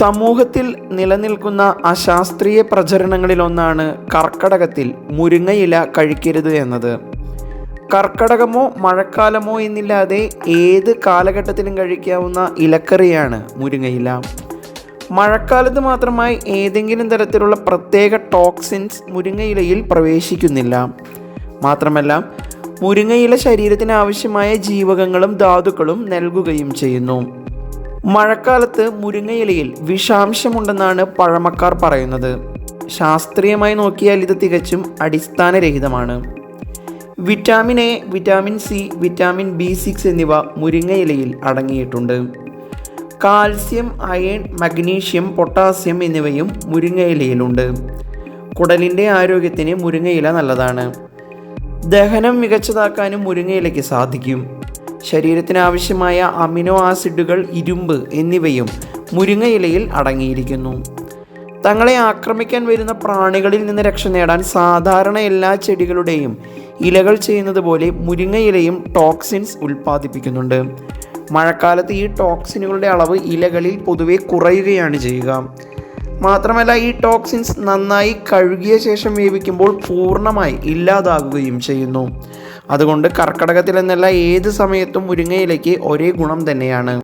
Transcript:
സമൂഹത്തിൽ നിലനിൽക്കുന്ന അശാസ്ത്രീയ പ്രചരണങ്ങളിലൊന്നാണ് കർക്കടകത്തിൽ മുരിങ്ങയില കഴിക്കരുത് എന്നത്. കർക്കടകമോ മഴക്കാലമോ എന്നില്ലാതെ ഏത് കാലഘട്ടത്തിലും കഴിക്കാവുന്ന ഇലക്കറിയാണ് മുരിങ്ങയില. മഴക്കാലത്ത് മാത്രമായി ഏതെങ്കിലും തരത്തിലുള്ള പ്രത്യേക ടോക്സിൻസ് മുരിങ്ങയിലയിൽ പ്രവേശിക്കുന്നില്ല. മാത്രമല്ല മുരിങ്ങയില ശരീരത്തിന് ആവശ്യമായ ജീവകങ്ങളും ധാതുക്കളും നൽകുകയും ചെയ്യുന്നു. മഴക്കാലത്ത് മുരിങ്ങയിലയിൽ വിഷാംശമുണ്ടെന്നാണ് പഴമക്കാർ പറയുന്നത്. ശാസ്ത്രീയമായി നോക്കിയാൽ ഇത് തികച്ചും അടിസ്ഥാനരഹിതമാണ്. Vitamin A vitamin C vitamin B six എന്നിവ മുരിങ്ങയിലയിൽ അടങ്ങിയിട്ടുണ്ട്. കാൽസ്യം അയൺ മഗ്നീഷ്യം പൊട്ടാസ്യം എന്നിവയും മുരിങ്ങയിലയിലുണ്ട്. കുടലിന്റെ ആരോഗ്യത്തിന് മുരിങ്ങയില നല്ലതാണ്. ദഹനം മികച്ചതാക്കാനും മുരിങ്ങയിലയ്ക്ക് സാധിക്കും. ശരീരത്തിന് ആവശ്യമായ അമിനോ ആസിഡുകൾ ഇരുമ്പ് എന്നിവയും മുരിങ്ങയിലയിൽ അടങ്ങിയിരിക്കുന്നു. തങ്ങളെ ആക്രമിക്കാൻ വരുന്ന പ്രാണികളിൽ നിന്ന് രക്ഷ നേടാൻ സാധാരണ എല്ലാ ചെടികളുടെയും ഇലകൾ ചെയ്യുന്നത് പോലെ മുരിങ്ങയിലയും ടോക്സിൻസ് ഉൽപ്പാദിപ്പിക്കുന്നുണ്ട്. മഴക്കാലത്ത് ഈ ടോക്സിനുകളുടെ അളവ് ഇലകളിൽ പൊതുവെ കുറയുകയാണ് ചെയ്യുക. മാത്രമല്ല ഈ ടോക്സിൻസ് നന്നായി കഴുകിയ ശേഷം വേവിക്കുമ്പോൾ പൂർണമായി ഇല്ലാതാകുകയും ചെയ്യുന്നു. അതുകൊണ്ട് കർക്കടകത്തിൽ എന്നല്ല ഏത് സമയത്തും മുരിങ്ങയിലയ്ക്ക് ഒരേ ഗുണം തന്നെയാണ്.